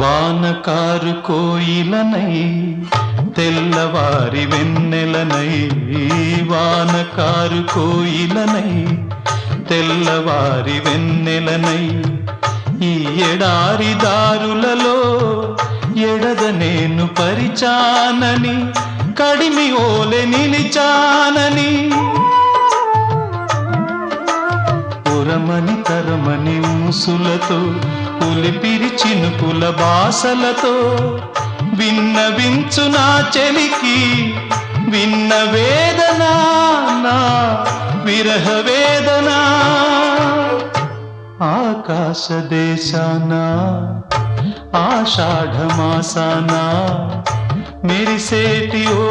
వానకారు కోయిలనై తెల్లవారి వెన్నెలనై వానకారు కోయిలనై తెల్లవారి వెన్నెలనై. ఈ ఎడారి దారులలో ఎడద నేను పరిచానని కడిమి ఓలె నిలిచానని. పురమని తరమని ముసులతో ఉలిపిరి చినుకుల బాసలతో విన్నవించు నా చెలికి విన్న వేదన నా విరహ వేదన. ఆకాశ దేశాన ఆషాఢమాసాన మెరిసేటి ఓ